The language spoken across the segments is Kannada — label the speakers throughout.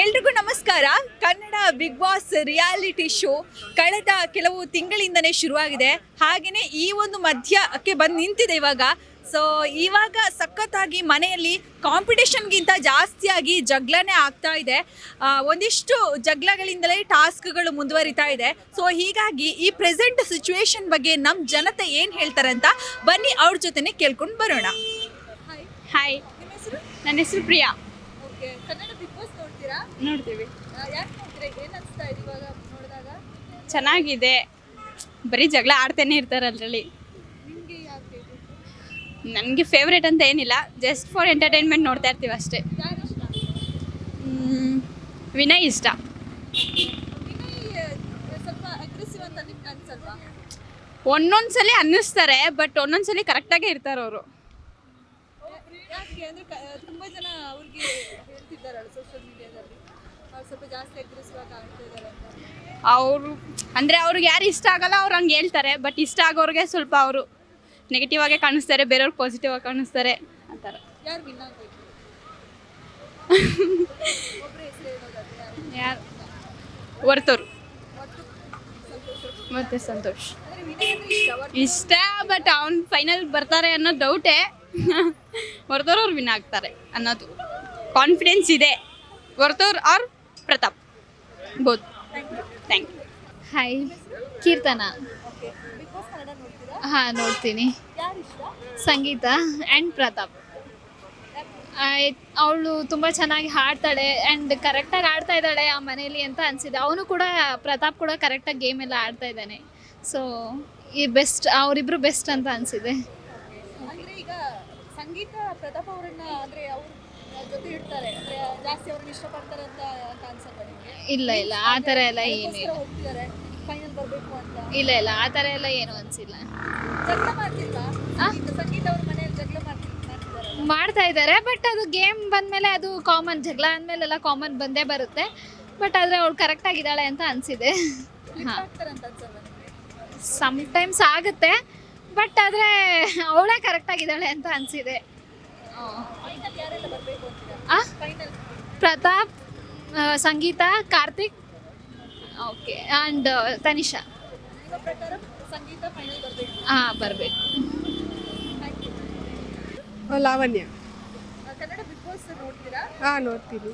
Speaker 1: ಎಲ್ರಿಗೂ ನಮಸ್ಕಾರ. Kannada Bigg Boss reality show ಕಳೆದ ಕೆಲವು ತಿಂಗಳಿಂದನೇ ಶುರುವಾಗಿದೆ. ಹಾಗೆಯೇ ಈ ಒಂದು ಮಧ್ಯಕ್ಕೆ ಬಂದು ನಿಂತಿದೆ ಇವಾಗ. ಸೊ ಇವಾಗ ಸಖತ್ತಾಗಿ ಮನೆಯಲ್ಲಿ ಕಾಂಪಿಟೇಷನ್ಗಿಂತ ಜಾಸ್ತಿಯಾಗಿ ಜಗ್ಲನೇ ಆಗ್ತಾ ಇದೆ. ಒಂದಿಷ್ಟು ಜಗ್ಲಗಳಿಂದಲೇ ಟಾಸ್ಕ್ಗಳು ಮುಂದುವರಿತಾ ಇದೆ. ಸೊ ಹೀಗಾಗಿ ಈ ಪ್ರೆಸೆಂಟ್ ಸಿಚುವೇಶನ್ ಬಗ್ಗೆ ನಮ್ಮ ಜನತೆ ಏನು ಹೇಳ್ತಾರೆ ಅಂತ ಬನ್ನಿ ಅವ್ರ ಜೊತೆನೆ ಕೇಳ್ಕೊಂಡು ಬರೋಣ.
Speaker 2: ಹಾಯ್
Speaker 1: ಹಾಯ್ ಹೆಸರು?
Speaker 2: ನನ್ನ ಹೆಸರು ಪ್ರಿಯಾ.
Speaker 1: ಓಕೆ ಕನ್ನಡ ಬಿಗ್ ನೋಡ್ತೀರಾ?
Speaker 2: ನೋಡ್ತೀವಿ.
Speaker 1: ಯಾಕೆ ನೋಡ್ತೀರಾ? ಏನು ಅನಿಸ್ತಾ ಇದೆ ಇವಾಗ ನೋಡಿದಾಗ?
Speaker 2: ಚೆನ್ನಾಗಿದೆ. ಬರೀ ಜಗಳ ಆಡ್ತಾನೆ ಇರ್ತಾರೆ ಅದರಲ್ಲಿ.
Speaker 1: ನಿಮಗೆ ಯಾಕೆ
Speaker 2: ನನಗೆ ಫೇವ್ರೇಟ್ ಅಂತ ಏನಿಲ್ಲ. ಜಸ್ಟ್ ಫಾರ್ ಎಂಟರ್ಟೈನ್ಮೆಂಟ್ ನೋಡ್ತಾ ಇರ್ತೀವಿ ಅಷ್ಟೇ.
Speaker 1: ಯಾರು ಇಷ್ಟ?
Speaker 2: ಮ್, ವಿನಯ್ ಇಷ್ಟ.
Speaker 1: ವಿನಯ್ ಸ್ವಲ್ಪ ಅಗ್ರೆಸಿವ್ ಅಂತ ನಿಮ್ಗೆ ಅನ್ಸಲ್ವಾ?
Speaker 2: ಒಂದೊಂದ್ಸಲಿ ಅನ್ನಿಸ್ತಾರೆ ಬಟ್ ಒಂದೊಂದ್ಸಲಿ ಕರೆಕ್ಟಾಗೇ ಇರ್ತಾರೆ ಅವರು.
Speaker 1: ಯಾಕೆ ಅಂದ್ರೆ ತುಂಬಾ ಜನ ಅವ್ರಿಗೆ ಹೇಳ್ತಿದ್ದಾರಲ್ಲ ಸೋಷಿಯಲ್ ಮೀಡಿಯಾದಲ್ಲಿ ಅವ್ರು ಸ್ವಲ್ಪ ಜಾಸ್ತಿ ಅಗ್ರೆಸಿವ್ ಆಗಿ ಆಗ್ತಾ ಇದ್ದಾರೆ ಅಂತ.
Speaker 2: ಅವರು ಅಂದರೆ ಅವ್ರಿಗೆ ಯಾರು ಇಷ್ಟ ಆಗಲ್ಲ ಅವ್ರು ಹಂಗೆ ಹೇಳ್ತಾರೆ ಬಟ್ ಇಷ್ಟ ಆಗೋರಿಗೆ ಸ್ವಲ್ಪ ಅವರು ನೆಗೆಟಿವ್ ಆಗೇ ಕಾಣಿಸ್ತಾರೆ ಬೇರೆಯವ್ರಿಗೆ ಪಾಸಿಟಿವ್ ಆಗಿ ಕಾಣಿಸ್ತಾರೆ ಅಂತಾರೆ.
Speaker 1: ಯಾರು ವಿನ್ ಆಗ್ಬೇಕು? ಒಬ್ಬರೇ ಹೆಸರು ಹೇಳೋದಾದ್ರೆ ಯಾರು? ಸಂತೋಷ.
Speaker 2: ಮತ್ತು ಸಂತೋಷ್.
Speaker 1: ಇಷ್ಟ
Speaker 2: ಬಟ್ ಅವ್ನು ಫೈನಲ್ ಬರ್ತಾರೆ ಅನ್ನೋ ಡೌಟೇ ಹೊರದವ್ರು ಅವ್ರು ವಿನ್ ಆಗ್ತಾರೆ ಅನ್ನೋದು ಕಾನ್ಫಿಡೆನ್ಸ್ ಇದೆ. ಹೊರದವ್ರು R Pratap. Both thank you
Speaker 3: hi Keerthana. ಹಾಂ, ನೋಡ್ತೀನಿ. ಸಂಗೀತ ಆ್ಯಂಡ್ ಪ್ರತಾಪ್. ಅವಳು ತುಂಬ ಚೆನ್ನಾಗಿ ಹಾಡ್ತಾಳೆ ಆ್ಯಂಡ್ ಕರೆಕ್ಟಾಗಿ ಆಡ್ತಾ ಇದ್ದಾಳೆ ಆ ಮನೇಲಿ ಅಂತ ಅನಿಸಿದೆ. ಅವನು ಕೂಡ, ಪ್ರತಾಪ್ ಕೂಡ ಕರೆಕ್ಟಾಗಿ ಗೇಮ್ ಎಲ್ಲ ಆಡ್ತಾ ಇದ್ದಾನೆ. ಸೊ ಈ ಬೆಸ್ಟ್ ಅವರಿಬ್ಬರು ಬೆಸ್ಟ್ ಅಂತ ಅನಿಸಿದೆ.
Speaker 1: ಅಂದ್ರೆ ಈಗ ಸಂಗೀತ ಪ್ರತಾಪ್ ಅವರನ್ನ ಅಂದ್ರೆ ಅವ್ರ ಜೊತೆ ಇಡ್ತಾರೆ. ಅಂದ್ರೆ ಜಾಸ್ತಿ ಅವ್ರನ್ನ ಇಷ್ಟಪಡ್ತಾರೆ ಅಂತ ಅಂತ ನಿಮ್ಗೆ?
Speaker 3: ಇಲ್ಲ ಇಲ್ಲ. ಆ ಥರ ಎಲ್ಲ ಏನು
Speaker 1: ಅದಕ್ಕೋಸ್ಕರ
Speaker 3: ಇಲ್ಲ
Speaker 1: ಹೋಗ್ತಿದ್ದಾರೆ ಫೈನಲ್ ಬರ್ಬೇಕು ಅಂತ.
Speaker 3: ಇಲ್ಲ ಇಲ್ಲ. ಆ ಥರ ಎಲ್ಲ ಏನು ಅನಿಸಿಲ್ಲ.
Speaker 1: ಜಗಳ ಮಾಡ್ತಿಲ್ವಾ ಸಂಗೀತ ಸಂಗೀತ ಅವ್ರ ಮನೆಯಲ್ಲಿ ಜಗಳ ಮಾಡ್ತಿ
Speaker 3: ಮಾಡ್ತಾ ಇದ್ದಾರೆ ಬಟ್ ಅದು ಗೇಮ್ ಬಂದಮೇಲೆ ಅದು ಕಾಮನ್ ಜಗಳ ಅಂದಮೇಲೆಲ್ಲ ಕಾಮನ್ ಬಂದೇ ಬರುತ್ತೆ. ಬಟ್ ಆದರೆ ಅವಳು ಕರೆಕ್ಟಾಗಿದ್ದಾಳೆ ಅಂತ ಅನಿಸಿದೆ. ಹಾಂ.
Speaker 1: ಅಂತ ಅನ್ಸಲ್ಲ ನಿಮ್ಗೆ?
Speaker 3: ಸಮ್ಟೈಮ್ಸ್ ಆಗುತ್ತೆ. ಬಟ್ ಆದರೆ ಅವಳೇ ಕರೆಕ್ಟ್ ಆಗಿದ್ದಾಳೆ ಅಂತ ಅನಿಸಿದೆ.
Speaker 1: ಫೈನಲ್ ಯಾರೆಲ್ಲ ಬರ್ಬೇಕು ಅಂತೀರಾ
Speaker 3: ಆ
Speaker 1: final
Speaker 3: Prathap Sangeetha Karthik okay and Tanisha. ಹಾ ಬರ್ಬೇಕು.
Speaker 4: ಲಾವಣ್ಯ.
Speaker 1: ಕನ್ನಡ ಬಿಗ್ ಬಾಸ್ ನೋಡ್ತೀರಾ
Speaker 4: ಹಾಂ ನೋಡ್ತೀನಿ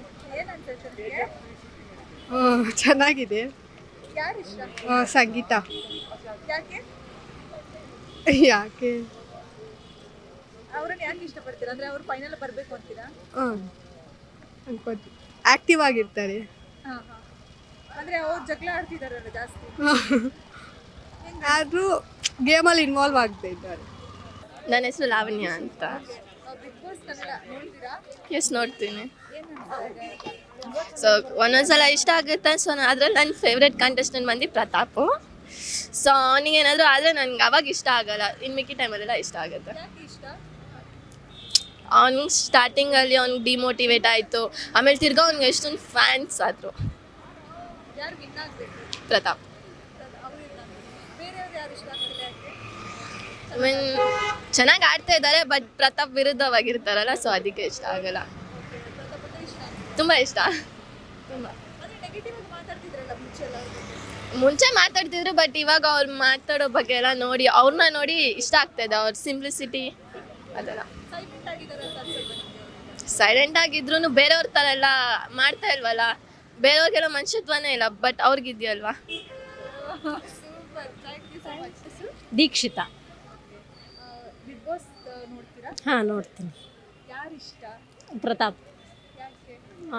Speaker 4: ಚೆನ್ನಾಗಿದೆ.
Speaker 1: ಯಾರು ಇಷ್ಟ
Speaker 4: ಆ, ಸಂಗೀತ.
Speaker 1: ಯಾಕೆ?
Speaker 4: ಯಾಕೆ
Speaker 1: ಅವ್ರನ್ನ ಯಾಕೆ ಇಷ್ಟಪಡ್ತೀರಾ? ಅಂದ್ರೆ ಅವ್ರು ಫೈನಲ್ ಬರಬೇಕು ಅಂತೀರಾ?
Speaker 4: ಹಾಂ ಅನ್ಕೋತಿ. ಆಕ್ಟಿವ್ ಆಗಿರ್ತಾರೆ.
Speaker 1: ಹಾ ಹಾ. ಅಂದ್ರೆ ಅವ್ರು ಜಗಳ ಆಡ್ತಿದಾರಲ್ಲ ಜಾಸ್ತಿ.
Speaker 4: ಆದರೂ ಗೇಮಲ್ಲಿ ಇನ್ವಾಲ್ವ್ ಆಗ್ತಾ ಇದ್ದಾರೆ.
Speaker 5: ನನ್ನ ಹೆಸರು ಲಾವಣ್ಯ ಅಂತ.
Speaker 1: ಬಿಗ್ ಬಾಸ್ ಕನ್ನಡ ನೋಡ್ತೀರಾ?
Speaker 5: ಎಸ್ ನೋಡ್ತೀನಿ.
Speaker 1: ಏನ್ ಅನ್ಸುತ್ತೆ?
Speaker 5: ಸೊ ಒಂದೊಂದ್ಸಲ ಇಷ್ಟ ಆಗುತ್ತೆ? ಸೊ ಅದ್ರಲ್ಲಿ ನನ್ನ ಫೇವ್ರೆಟ್ ಕಂಟೆಸ್ಟೆಂಟ್ ಬಂದು ಪ್ರತಾಪು. ಸೊ ಅವನಿಗೇನಾದರೂ ಆದರೆ ನನಗೆ ಅವಾಗ ಇಷ್ಟ ಆಗಲ್ಲ. ಇನ್ನು ಮಿಕ್ಕಿ ಟೈಮಲ್ಲೆಲ್ಲ ಇಷ್ಟ ಆಗುತ್ತೆ. ಅವ್ನಿಗೆ ಸ್ಟಾರ್ಟಿಂಗಲ್ಲಿ ಅವ್ನಿಗೆ ಡಿಮೋಟಿವೇಟ್ ಆಯಿತು. ಆಮೇಲೆ ತಿರ್ಗಾ ಅವ್ನಿಗೆ ಎಷ್ಟೊಂದು ಫ್ಯಾನ್ಸ್ ಆದರು. ಪ್ರತಾಪ್. ಐ ಮೀನ್ ಚೆನ್ನಾಗಿ ಆಡ್ತಾ ಇದ್ದಾರೆ ಬಟ್ ಪ್ರತಾಪ್ ವಿರುದ್ಧವಾಗಿರ್ತಾರಲ್ಲ ಸೊ ಅದಕ್ಕೆ ಇಷ್ಟ ಆಗಲ್ಲ. ತುಂಬ ಇಷ್ಟ. ತುಂಬ.
Speaker 1: ಮುಂಚೆ
Speaker 5: ಮಾತಾಡ್ತಿದ್ರು ಬಟ್ ಇವಾಗ ಅವ್ರು ಮಾತಾಡೋ ಬಗ್ಗೆ ಎಲ್ಲ ನೋಡಿ ಅವ್ರನ್ನ ನೋಡಿ ಇಷ್ಟ ಆಗ್ತಾಯಿದೆ ಅವ್ರ ಸಿಂಪ್ಲಿಸಿಟಿ ಅದೆಲ್ಲ.
Speaker 1: ಸೈಲೆಂಟ್
Speaker 5: ಆಗಿದ್ರು ಬೇರೆಯವ್ರ ಥರ ಎಲ್ಲ ಮಾಡ್ತಾ ಇಲ್ವಲ್ಲ ಬೇರೆಯವ್ರಿಗೆಲ್ಲ ಮನುಷ್ಯತ್ವನೇ ಇಲ್ಲ but ಅವ್ರಿಗಿದೆಯಲ್ವಾ
Speaker 1: super thank you so much
Speaker 6: Dikshitha.
Speaker 1: Bigg Boss ನೋಡ್ತೀರಾ
Speaker 6: ಹಾಂ ನೋಡ್ತೀನಿ.
Speaker 1: ಯಾರು ಇಷ್ಟ
Speaker 6: ಪ್ರತಾಪ್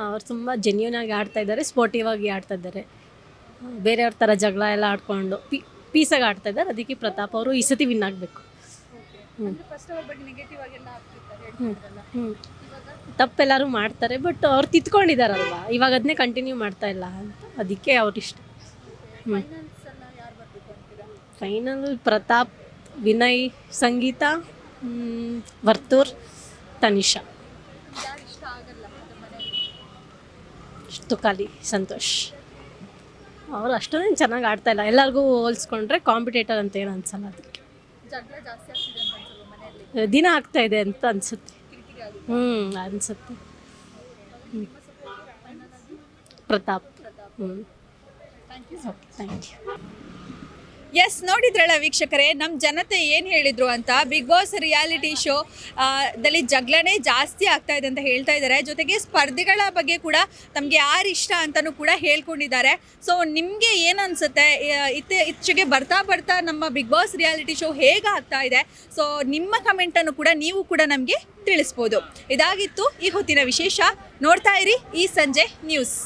Speaker 6: ಅವ್ರು ತುಂಬ ಜೆನ್ಯೂನ್ ಆಗಿ ಆಡ್ತಾ ಇದ್ದಾರೆ ಸ್ಪೋರ್ಟಿವ್ ಆಗಿ ಆಡ್ತಾ ಇದ್ದಾರೆ. ಬೇರೆಯವ್ರ ಥರ ಜಗಳ ಎಲ್ಲ ಆಡ್ಕೊಂಡು ಪಿ ಪೀಸಾಗಿ ಆಡ್ತಾ ಇದ್ದಾರೆ. ಅದಕ್ಕೆ ಪ್ರತಾಪ್ ಅವರು ಈ ಸತಿ ವಿನ್ ಆಗಬೇಕು.
Speaker 1: ಹ್ಞೂ
Speaker 6: ಹ್ಞೂ
Speaker 1: ಇವಾಗ
Speaker 6: ತಪ್ಪೆಲ್ಲರೂ ಮಾಡ್ತಾರೆ ಬಟ್ ಅವ್ರು ತಿತ್ಕೊಂಡಿದಾರಲ್ವ ಇವಾಗ ಅದನ್ನೇ ಕಂಟಿನ್ಯೂ ಮಾಡ್ತಾ ಇಲ್ಲ ಅಂತ. ಅದಕ್ಕೆ ಅವ್ರಿಷ್ಟ ಹ್ಞೂ ಫೈನಲ್ ಪ್ರತಾಪ್ ವಿನಯ್ ಸಂಗೀತ ವರ್ತೂರ್ ತನಿಷಾ.
Speaker 1: ಇಷ್ಟು
Speaker 6: ಖಾಲಿ ಸಂತೋಷ್. ಅವರು ಅಷ್ಟೊಂದೇನು ಚೆನ್ನಾಗಿ ಆಡ್ತಾ ಇಲ್ಲ. ಎಲ್ಲರಿಗೂ ಹೋಲಿಸ್ಕೊಂಡ್ರೆ ಕಾಂಪಿಟೇಟರ್ ಅಂತ ಏನು ಅನ್ಸಲ್ಲ ಅದಕ್ಕೆ. ದಿನ ಆಗ್ತಾ ಇದೆ ಅಂತ ಅನ್ಸುತ್ತೆ.
Speaker 1: ಕಿರಿಕಿರಿ ಆಗುತ್ತೆ
Speaker 6: ಹ್ಞೂ ಅನ್ಸುತ್ತೆ
Speaker 1: ಪ್ರತಾಪ್ ಹ್ಞೂ ಥ್ಯಾಂಕ್ ಯು
Speaker 7: ಎಸ್ ನೋಡಿದ್ರಲ್ಲ ವೀಕ್ಷಕರೇ ನಮ್ಮ ಜನತೆ ಏನು ಹೇಳಿದ್ರು ಅಂತ ಬಿಗ್ ಬಾಸ್ ರಿಯಾಲಿಟಿ ಶೋ ದಲ್ಲಿ ಜಗಳನೇ ಜಾಸ್ತಿ ಆಗ್ತಾ ಇದೆ ಅಂತ ಹೇಳ್ತಾ ಇದ್ದಾರೆ. ಜೊತೆಗೆ ಸ್ಪರ್ಧೆಗಳ ಬಗ್ಗೆ ಕೂಡ ತಮಗೆ ಯಾರು ಇಷ್ಟ ಅಂತಲೂ ಕೂಡ ಹೇಳ್ಕೊಂಡಿದ್ದಾರೆ. ಸೊ ನಿಮಗೆ ಏನು ಅನಿಸುತ್ತೆ? ಇತ್ತೆ ಇಚ್ಛೆಗೆ ಬರ್ತಾ ಬರ್ತಾ ನಮ್ಮ ಬಿಗ್ ಬಾಸ್ ರಿಯಾಲಿಟಿ ಶೋ ಹೇಗೆ ಆಗ್ತಾ ಇದೆ? ಸೊ ನಿಮ್ಮ ಕಮೆಂಟನ್ನು ಕೂಡ ನೀವು ಕೂಡ ನಮಗೆ ತಿಳಿಸ್ಬೋದು. ಇದಾಗಿತ್ತು ಈ ಹೊತ್ತಿನ ವಿಶೇಷ. ನೋಡ್ತಾ ಇರಿ ಈ ಸಂಜೆ ನ್ಯೂಸ್